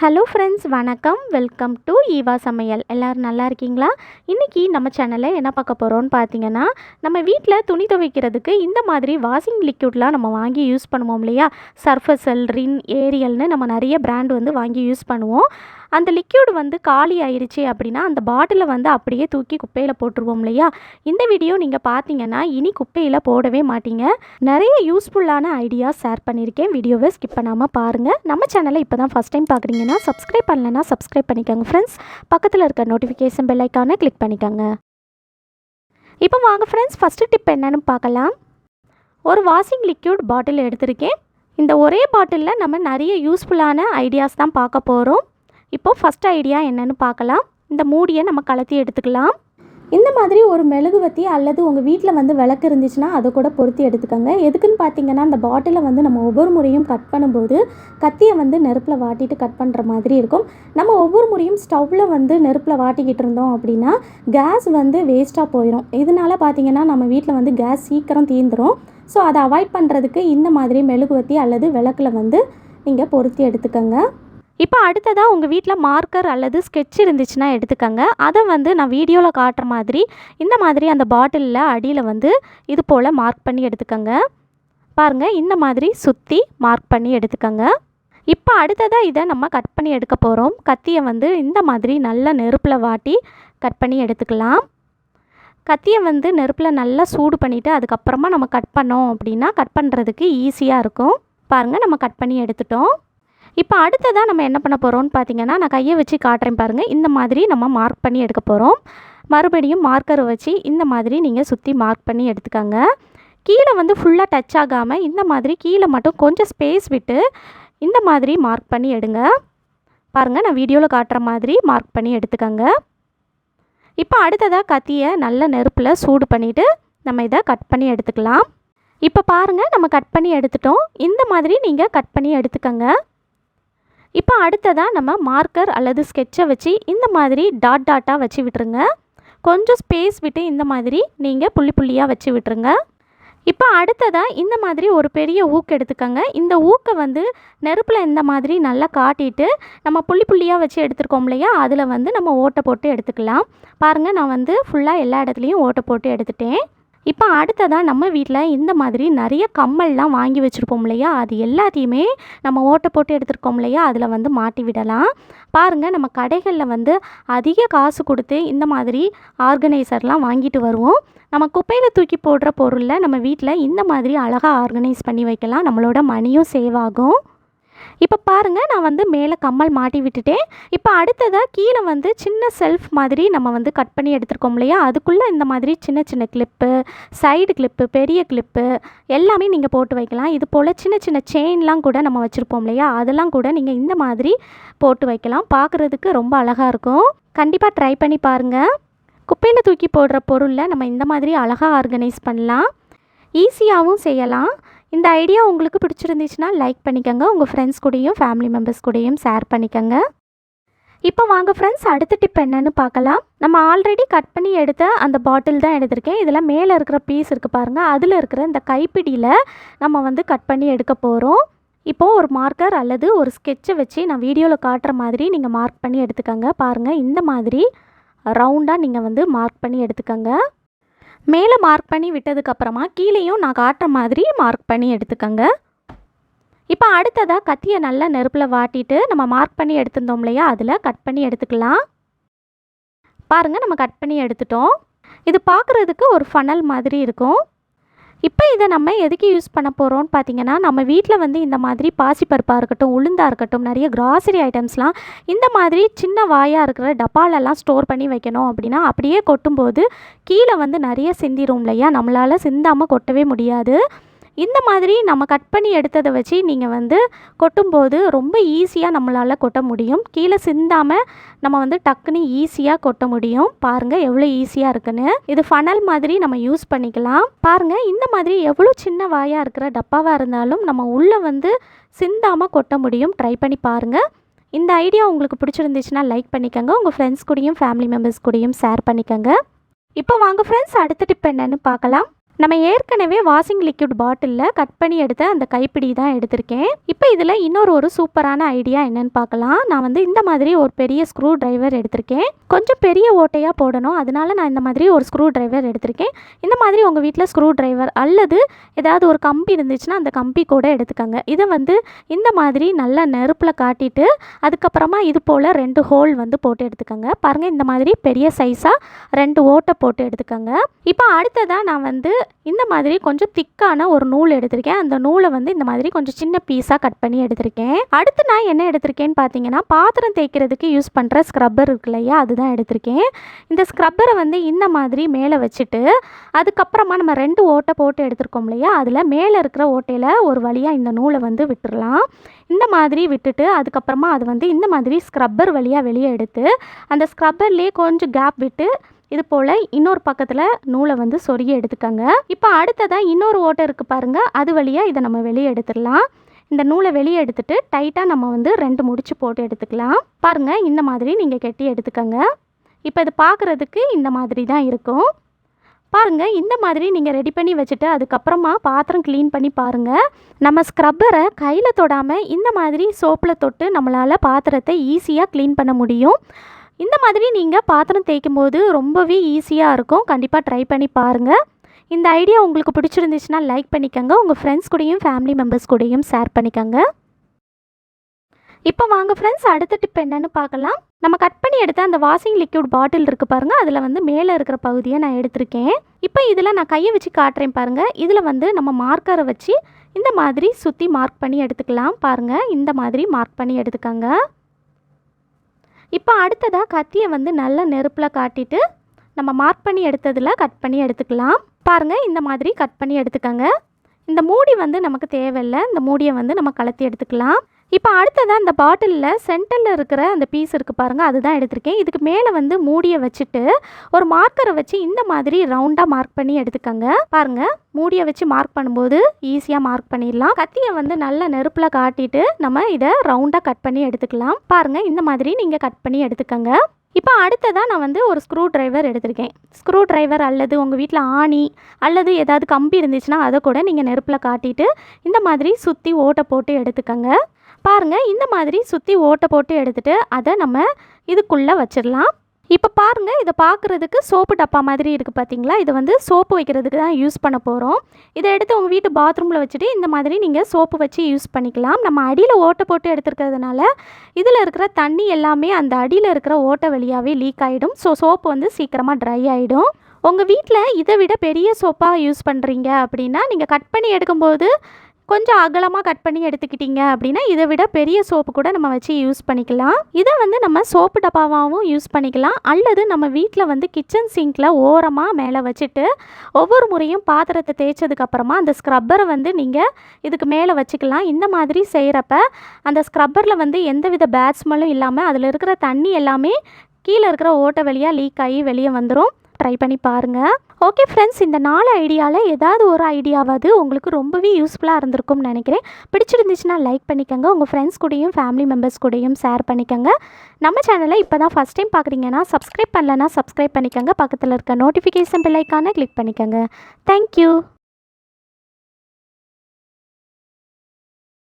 Hello friends வணக்கம். Welcome to Eva சமையல் எல்லோரும் நல்லா இருக்கீங்களா? இன்றைக்கி நம்ம சேனலில் என்ன பார்க்க போகிறோம்னு பார்த்தீங்கன்னா நம்ம வீட்டில் துணி துவைக்கிறதுக்கு இந்த மாதிரி வாஷிங் லிக்யூட்லாம் நம்ம வாங்கி யூஸ் பண்ணுவோம் இல்லையா? சர்ஃபசல் ரின் ஏரியல்னு நம்ம நிறைய பிராண்ட் வந்து வாங்கி யூஸ் பண்ணுவோம். அந்த லிக்யூட் வந்து காலி ஆயிடுச்சு அப்படின்னா அந்த பாட்டிலை வந்து அப்படியே தூக்கி குப்பையில் போட்டுருவோம் இல்லையா? இந்த வீடியோ நீங்கள் பார்த்தீங்கன்னா இனி குப்பையில் போடவே மாட்டீங்க. நிறைய யூஸ்ஃபுல்லான ஐடியா ஷேர் பண்ணியிருக்கேன். வீடியோவை ஸ்கிப் பண்ணாமல் பாருங்கள் நம்ம சேனலை இப்போ தான் ஃபஸ்ட் டைம் பார்க்குறீங்கன்னா சப்ஸ்கிரைப் பண்ணலன்னா சப்ஸ்கிரைப் பண்ணிக்கோங்க ஃப்ரெண்ட்ஸ் பக்கத்தில் இருக்க நோட்டிஃபிகேஷன் பெல் ஐக்கானை கிளிக் பண்ணிக்கோங்க. இப்போ வாங்க ஃப்ரெண்ட்ஸ் ஃபஸ்ட்டு டிப் என்னென்னு பார்க்கலாம். ஒரு வாஷிங் லிக்யூட் பாட்டில் எடுத்திருக்கேன். இந்த ஒரே பாட்டிலில் நம்ம நிறைய யூஸ்ஃபுல்லான ஐடியாஸ் தான் பார்க்க போகிறோம் இப்போது ஃபஸ்ட் ஐடியா என்னென்னு பார்க்கலாம். இந்த மூடியை நம்ம கலத்தி எடுத்துக்கலாம். இந்த மாதிரி ஒரு மெழுகுவத்தி அல்லது உங்கள் வீட்டில் வந்து விளக்கு இருந்துச்சுன்னா அதை கூட பொருத்தி எடுத்துக்கோங்க. எதுக்குன்னு பார்த்தீங்கன்னா அந்த பாட்டிலை வந்து நம்ம ஒவ்வொரு முறையும் கட் பண்ணும்போது கத்தியை வந்து நெருப்பில் வாட்டிட்டு கட் பண்ணுற மாதிரி இருக்கும். நம்ம ஒவ்வொரு முறையும் ஸ்டவ்வில் வந்து நெருப்பில் வாட்டிக்கிட்டு இருந்தோம் அப்படின்னா கேஸ் வந்து வேஸ்ட்டாக போயிடும் இதனால பார்த்தீங்கன்னா நம்ம வீட்டில் வந்து கேஸ் சீக்கிரம் தீந்துடும் ஸோ அதை அவாய்ட் பண்ணுறதுக்கு இந்த மாதிரி மெழுகுவத்தி அல்லது விளக்கில் வந்து நீங்கள் பொருத்தி எடுத்துக்கோங்க. இப்போ அடுத்ததாக உங்கள் வீட்டில் மார்க்கர் அல்லது ஸ்கெட்ச் இருந்துச்சுன்னா எடுத்துக்கோங்க. அதை வந்து நான் வீடியோவில் காட்டுற மாதிரி இந்த மாதிரி அந்த பாட்டிலில் அடியில் வந்து இது போல் மார்க் பண்ணி எடுத்துக்கோங்க. பாருங்கள் இந்த மாதிரி சுற்றி மார்க் பண்ணி எடுத்துக்கோங்க. இப்போ அடுத்ததாக இதை நம்ம கட் பண்ணி எடுக்க போகிறோம் கத்தியை வந்து இந்த மாதிரி நல்லா நெருப்பில் வாட்டி கட் பண்ணி எடுத்துக்கலாம். கத்தியை வந்து நெருப்பில் நல்லா சூடு பண்ணிவிட்டு அதுக்கப்புறமா நம்ம கட் பண்ணோம் அப்படின்னா கட் பண்ணுறதுக்கு ஈஸியாக இருக்கும். பாருங்கள் நம்ம கட் பண்ணி எடுத்துட்டோம். இப்போ அடுத்ததாக நம்ம என்ன பண்ண போகிறோம்னு பார்த்தீங்கன்னா நான் கையை வச்சு காட்டுறேன் பாருங்கள் இந்த மாதிரி நம்ம மார்க் பண்ணி எடுக்க போகிறோம் மறுபடியும் மார்க்கரை வச்சு இந்த மாதிரி நீங்கள் சுற்றி மார்க் பண்ணி எடுத்துக்கோங்க. கீழே வந்து ஃபுல்லாக டச் ஆகாமல் இந்த மாதிரி கீழே மட்டும் கொஞ்சம் ஸ்பேஸ் விட்டு இந்த மாதிரி மார்க் பண்ணி எடுங்க. பாருங்கள் நான் வீடியோவில் காட்டுற மாதிரி மார்க் பண்ணி எடுத்துக்கோங்க. இப்போ அடுத்ததாக கத்தியை நல்ல நெருப்பில் சூடு பண்ணிவிட்டு நம்ம இதை கட் பண்ணி எடுத்துக்கலாம். இப்போ பாருங்கள் நம்ம கட் பண்ணி எடுத்துட்டோம். இந்த மாதிரி நீங்கள் கட் பண்ணி எடுத்துக்கோங்க. இப்போ அடுத்ததாக நம்ம மார்க்கர் அல்லது ஸ்கெட்சை வச்சு இந்த மாதிரி டாட் டாட்டாக வச்சு விட்டுருங்க. கொஞ்சம் ஸ்பேஸ் விட்டு இந்த மாதிரி நீங்கள் புள்ளி புள்ளியாக வச்சு விட்டுருங்க. இப்போ அடுத்ததாக இந்த மாதிரி ஒரு பெரிய ஊக்கு எடுத்துக்கோங்க. இந்த ஊக்கை வந்து நெருப்பில் இந்த மாதிரி நல்லா காட்டிட்டு நம்ம புள்ளி புள்ளியாக வச்சு எடுத்துருக்கோம் இல்லையா? அதில் வந்து நம்ம ஓட்டை போட்டு எடுத்துக்கலாம். பாருங்கள் நான் வந்து ஃபுல்லாக எல்லா இடத்துலையும் ஓட்டை போட்டு எடுத்துட்டேன். இப்போ அடுத்ததாக நம்ம வீட்டில் இந்த மாதிரி நிறைய கம்மல்லாம் வாங்கி வச்சுருப்போம் இல்லையா? அது எல்லாத்தையுமே நம்ம ஓட்டை போட்டு எடுத்துருக்கோம் இல்லையா? அதில் வந்து மாட்டி விடலாம். பாருங்கள் நம்ம கடைகளில் வந்து அதிக காசு கொடுத்து இந்த மாதிரி ஆர்கனைசர்லாம் வாங்கிட்டு வருவோம். நம்ம குப்பையில் தூக்கி போடுற பொருளில் நம்ம வீட்டில் இந்த மாதிரி அழகாக ஆர்கனைஸ் பண்ணி வைக்கலாம். நம்மளோட மணியும் சேவ் ஆகும். இப்போ பாருங்கள் நான் வந்து மேலே கம்மல் மாட்டி விட்டுட்டேன். இப்போ அடுத்ததாக கீழே வந்து சின்ன செல்ஃப் மாதிரி நம்ம வந்து கட் பண்ணி எடுத்துருக்கோம் இல்லையா? அதுக்குள்ளே இந்த மாதிரி சின்ன சின்ன கிளிப்பு சைடு கிளிப்பு பெரிய கிளிப்பு எல்லாமே நீங்கள் போட்டு வைக்கலாம். இது போல் சின்ன சின்ன செயின்லாம் கூட நம்ம வச்சுருப்போம் இல்லையா? அதெல்லாம் கூட நீங்கள் இந்த மாதிரி போட்டு வைக்கலாம். பார்க்குறதுக்கு ரொம்ப அழகாக இருக்கும். கண்டிப்பாக ட்ரை பண்ணி பாருங்கள் குப்பையில் தூக்கி போடுற பொருளில் நம்ம இந்த மாதிரி அழகாக ஆர்கனைஸ் பண்ணலாம். ஈஸியாகவும் செய்யலாம். இந்த ஐடியா உங்களுக்கு பிடிச்சிருந்துச்சுன்னா லைக் பண்ணிக்கோங்க. உங்கள் ஃப்ரெண்ட்ஸ் கூடயும் ஃபேமிலி மெம்பர்ஸ் கூடயும் ஷேர் பண்ணிக்கோங்க. இப்போ வாங்க ஃப்ரெண்ட்ஸ் அடுத்த டிப் என்னன்னு பார்க்கலாம். நம்ம ஆல்ரெடி கட் பண்ணி எடுத்த அந்த பாட்டில் தான் எடுத்திருக்கேன். இதில் மேலே இருக்கிற பீஸ் இருக்குது பாருங்கள் அதில் இருக்கிற இந்த கைப்பிடியில் நம்ம வந்து கட் பண்ணி எடுக்க போகிறோம் இப்போது ஒரு மார்க்கர் அல்லது ஒரு ஸ்கெட்சை வச்சு நான் வீடியோவில் காட்டுற மாதிரி நீங்கள் மார்க் பண்ணி எடுத்துக்கோங்க. பாருங்கள் இந்த மாதிரி ரவுண்டாக நீங்கள் வந்து மார்க் பண்ணி எடுத்துக்கோங்க. மேலே மார்க் பண்ணி விட்டதுக்கப்புறமா கீழேயும் நான் காட்டுற மாதிரி மார்க் பண்ணி எடுத்துக்கோங்க. இப்போ அடுத்ததாக கத்தியை நல்லா நெருப்பில் வாட்டிட்டு நம்ம மார்க் பண்ணி எடுத்திருந்தோம் இல்லையா? அதில் கட் பண்ணி எடுத்துக்கலாம். பாருங்கள் நம்ம கட் பண்ணி எடுத்துட்டோம். இது பார்க்குறதுக்கு ஒரு ஃபனல் மாதிரி இருக்கும். இப்போ இதை நம்ம எதுக்கு யூஸ் பண்ண போகிறோம்னு பார்த்தீங்கன்னா நம்ம வீட்டில் வந்து இந்த மாதிரி பாசிப்பருப்பாக இருக்கட்டும் உளுந்தாக இருக்கட்டும் நிறைய கிராசரி ஐட்டம்ஸ்லாம் இந்த மாதிரி சின்ன வாயாக இருக்கிற டப்பாலெல்லாம் ஸ்டோர் பண்ணி வைக்கணும் அப்படின்னா அப்படியே கொட்டும்போது கீழே வந்து நிறைய சிந்திரும் இல்லையா நம்மளால் சிந்தாமல் கொட்டவே முடியாது. இந்த மாதிரி நம்ம கட் பண்ணி எடுத்ததை வச்சு நீங்கள் வந்து கொட்டும்போது ரொம்ப ஈஸியாக நம்மளால் கொட்ட முடியும். கீழே சிந்தாமல் நம்ம வந்து டக்குன்னு ஈஸியாக கொட்ட முடியும். பாருங்கள் எவ்வளோ ஈஸியாக இருக்குன்னு. இது ஃபனல் மாதிரி நம்ம யூஸ் பண்ணிக்கலாம். பாருங்கள் இந்த மாதிரி எவ்வளோ சின்ன வாயாக இருக்கிற டப்பாவாக இருந்தாலும் நம்ம உள்ளே வந்து சிந்தாமல் கொட்ட முடியும். ட்ரை பண்ணி பாருங்கள் இந்த ஐடியா உங்களுக்கு பிடிச்சிருந்துச்சுன்னா லைக் பண்ணிக்கோங்க. உங்கள் ஃப்ரெண்ட்ஸ் கூடயும் ஃபேமிலி மெம்பர்ஸ் கூடயும் ஷேர் பண்ணிக்கோங்க. இப்போ வாங்க ஃப்ரெண்ட்ஸ் அடுத்த டிப் என்னன்னு பார்க்கலாம். நம்ம ஏற்கனவே வாஷிங் லிக்விட் பாட்டிலில் கட் பண்ணி எடுத்த அந்த கைப்பிடி தான் எடுத்திருக்கேன். இப்போ இதில் இன்னொரு ஒரு சூப்பரான ஐடியா என்னன்னு பார்க்கலாம். நான் வந்து இந்த மாதிரி ஒரு பெரிய ஸ்க்ரூ டிரைவர் எடுத்திருக்கேன். கொஞ்சம் பெரிய ஓட்டையாக போடணும். அதனால நான் இந்த மாதிரி ஒரு ஸ்க்ரூ டிரைவர் எடுத்திருக்கேன். இந்த மாதிரி உங்கள் வீட்டில் ஸ்க்ரூ டிரைவர் அல்லது ஏதாவது ஒரு கம்பி இருந்துச்சுன்னா அந்த கம்பி கூட எடுத்துக்கோங்க. இதை வந்து இந்த மாதிரி நல்லா நெருப்பில் காட்டிட்டு அதுக்கப்புறமா இது போல் ரெண்டு ஹோல் வந்து போட்டு எடுத்துக்கோங்க. பாருங்கள் இந்த மாதிரி பெரிய சைஸாக ரெண்டு ஓட்டை போட்டு எடுத்துக்கோங்க. இப்போ அடுத்ததாக நான் வந்து இந்த மாதிரி கொஞ்சம் திக்கான ஒரு நூல் எடுத்திருக்கேன். அந்த நூலை வந்து இந்த மாதிரி கொஞ்சம் சின்ன பீஸாக கட் பண்ணி எடுத்திருக்கேன். அடுத்து நான் என்ன எடுத்திருக்கேன்னு பார்த்தீங்கன்னா பாத்திரம் தேய்க்கிறதுக்கு யூஸ் பண்ணுற ஸ்க்ரப்பர் இருக்கு இல்லையா அதுதான் எடுத்திருக்கேன். இந்த ஸ்க்ரப்பரை வந்து இந்த மாதிரி மேலே வச்சுட்டு அதுக்கப்புறமா நம்ம ரெண்டு ஓட்டை போட்டு எடுத்திருக்கோம் இல்லையா அதில் மேலே இருக்கிற ஓட்டையில் ஒரு வழியாக இந்த நூலை வந்து விட்டுடலாம் இந்த மாதிரி விட்டுட்டு அதுக்கப்புறமா அது வந்து இந்த மாதிரி ஸ்க்ரப்பர் வழியாக வெளியே எடுத்து அந்த ஸ்க்ரப்பர்லேயே கொஞ்சம் கேப் விட்டு இது போல் இன்னொரு பக்கத்தில் நூலை வந்து சொருகி எடுத்துக்கோங்க. இப்போ அடுத்ததாக இன்னொரு ஓட்டை இருக்குது பாருங்கள் அது வழியாக இதை நம்ம வெளியே எடுத்துடலாம். இந்த நூலை வெளியே எடுத்துட்டு டைட்டாக நம்ம வந்து ரெண்டு முடிச்சு போட்டு எடுத்துக்கலாம். பாருங்கள் இந்த மாதிரி நீங்கள் கெட்டி எடுத்துக்கோங்க. இப்போ இது பார்க்குறதுக்கு இந்த மாதிரி தான் இருக்கும். பாருங்கள் இந்த மாதிரி நீங்கள் ரெடி பண்ணி வச்சுட்டு அதுக்கப்புறமா பாத்திரம் க்ளீன் பண்ணி பாருங்கள் நம்ம ஸ்க்ரப்பரை கையில் தொடாமல் இந்த மாதிரி சோப்பில் தொட்டு நம்மளால் பாத்திரத்தை ஈஸியாக க்ளீன் பண்ண முடியும். இந்த மாதிரி நீங்கள் பாத்திரம் தேய்க்கும் போது ரொம்பவே ஈஸியாக இருக்கும். கண்டிப்பாக ட்ரை பண்ணி பாருங்கள் இந்த ஐடியா உங்களுக்கு பிடிச்சிருந்துச்சுன்னா லைக் பண்ணிக்கோங்க. உங்கள் ஃப்ரெண்ட்ஸ் கூடயும் ஃபேமிலி மெம்பர்ஸ் கூடயும் ஷேர் பண்ணிக்கோங்க. இப்போ வாங்க ஃப்ரெண்ட்ஸ் அடுத்த டிப் என்னென்னு பார்க்கலாம். நம்ம கட் பண்ணி எடுத்த அந்த வாஷிங் லிக்யூட் பாட்டில் இருக்குது பாருங்கள் அதில் வந்து மேலே இருக்கிற பகுதியை நான் எடுத்திருக்கேன். இப்போ இதில் நான் கையை வச்சு காட்டுறேன் பாருங்கள் இதில் வந்து நம்ம மார்க்கரை வச்சு இந்த மாதிரி சுற்றி மார்க் பண்ணி எடுத்துக்கலாம் பாருங்கள் இந்த மாதிரி மார்க் பண்ணி எடுத்துக்கோங்க. இப்போ அடுத்ததாக கத்தியை வந்து நல்ல நெருப்பில் காட்டிட்டு நம்ம மார்க் பண்ணி எடுத்ததில் கட் பண்ணி எடுத்துக்கலாம். பாருங்கள் இந்த மாதிரி கட் பண்ணி எடுத்துக்கோங்க. இந்த மூடி வந்து நமக்கு தேவையில்லை. இந்த மூடியை வந்து நம்ம கலத்தி எடுத்துக்கலாம். இப்போ அடுத்ததாக இந்த பாட்டிலில் சென்டரில் இருக்கிற அந்த பீஸ் இருக்குது பாருங்கள் அதுதான் எடுத்திருக்கேன். இதுக்கு மேலே வந்து மூடியை வச்சுட்டு ஒரு மார்க்கரை வச்சு இந்த மாதிரி ரவுண்டாக மார்க் பண்ணி எடுத்துக்கோங்க. பாருங்கள் மூடியை வச்சு மார்க் பண்ணும்போது ஈஸியாக மார்க் பண்ணிடலாம். கத்தியை வந்து நல்லா நெருப்பில் காட்டிட்டு நம்ம இதை ரவுண்டாக கட் பண்ணி எடுத்துக்கலாம். பாருங்கள் இந்த மாதிரி நீங்கள் கட் பண்ணி எடுத்துக்கோங்க. இப்போ அடுத்ததாக நான் வந்து ஒரு ஸ்க்ரூ டிரைவர் எடுத்திருக்கேன். ஸ்க்ரூ டிரைவர் அல்லது உங்கள் வீட்டில் ஆணி அல்லது ஏதாவது கம்பி இருந்துச்சுன்னா அதை கூட நீங்கள் நெருப்பில் காட்டிட்டு இந்த மாதிரி சுற்றி ஓட்டை போட்டு எடுத்துக்கோங்க. பாருங்கள் இந்த மாதிரி சுற்றி ஓட்டை போட்டு எடுத்துகிட்டு அதை நம்ம இதுக்குள்ளே வச்சிடலாம். இப்போ பாருங்கள் இதை பார்க்குறதுக்கு சோப்பு டப்பா மாதிரி இருக்குது பார்த்தீங்களா இதை வந்து சோப்பு வைக்கிறதுக்கு தான் யூஸ் பண்ண போகிறோம் இதை எடுத்து உங்கள் வீட்டு பாத்ரூமில் வச்சுட்டு இந்த மாதிரி நீங்கள் சோப்பு வச்சு யூஸ் பண்ணிக்கலாம். நம்ம அடியில் ஓட்டை போட்டு எடுத்துருக்கிறதுனால இதில் இருக்கிற தண்ணி எல்லாமே அந்த அடியில் இருக்கிற ஓட்டை வழியாகவே லீக் ஆகிடும் ஸோ சோப்பு வந்து சீக்கிரமாக ட்ரை ஆகிடும் உங்கள் வீட்டில் இதை விட பெரிய சோப்பாக யூஸ் பண்ணுறீங்க அப்படின்னா நீங்கள் கட் பண்ணி எடுக்கும்போது கொஞ்சம் அகலமாக கட் பண்ணி எடுத்துக்கிட்டீங்க அப்படின்னா இதை விட பெரிய சோப்பு கூட நம்ம வச்சு யூஸ் பண்ணிக்கலாம். இதை வந்து நம்ம சோப்பு டப்பாவாகவும் யூஸ் பண்ணிக்கலாம். அல்லது நம்ம வீட்டில் வந்து கிச்சன் சிங்கில் ஓரமாக மேலே வச்சுட்டு ஒவ்வொரு முறையும் பாத்திரத்தை தேய்ச்சதுக்கப்புறமா அந்த ஸ்க்ரப்பரை வந்து நீங்கள் இதுக்கு மேலே வச்சுக்கலாம். இந்த மாதிரி செய்கிறப்ப அந்த ஸ்க்ரப்பரில் வந்து எந்தவித பேட் ஸ்மெல்லும் இல்லாமல் அதில் இருக்கிற தண்ணி எல்லாமே கீழே இருக்கிற ஓட்டை வழியாக லீக் ஆகி வெளியே வந்துடும் ட்ரை பண்ணி பாருங்கள் ஓகே ஃப்ரெண்ட்ஸ் இந்த நாலு ஐடியாவில் ஏதாவது ஒரு ஐடியாவது உங்களுக்கு ரொம்பவே யூஸ்ஃபுல்லாக இருந்திருக்கும்னு நினைக்கிறேன். பிடிச்சிருந்துச்சுன்னா லைக் பண்ணிக்கோங்க. உங்கள் ஃப்ரெண்ட்ஸ் கூடயும் ஃபேமிலி மெம்பர்ஸ் கூடயும் ஷேர் பண்ணிக்கோங்க. நம்ம சேனலை இப்போ தான் ஃபஸ்ட் டைம் பார்க்குறீங்கன்னா சப்ஸ்கிரைப் பண்ணலன்னா சப்ஸ்கிரைப் பண்ணிக்கோங்க. பக்கத்தில் இருக்க நோட்டிஃபிகேஷன் பில்லைக்கான கிளிக் பண்ணிக்கோங்க. Thank you